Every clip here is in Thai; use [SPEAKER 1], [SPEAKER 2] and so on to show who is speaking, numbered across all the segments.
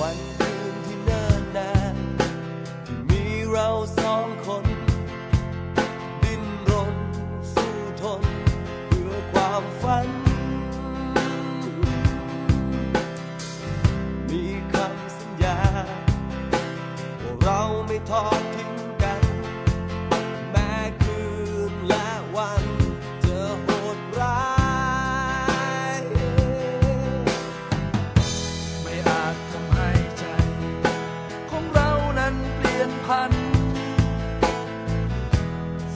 [SPEAKER 1] วั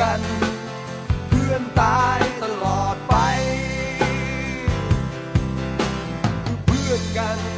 [SPEAKER 2] กัน
[SPEAKER 1] เพื่อนตายตลอดไปคือเพื่อนกัน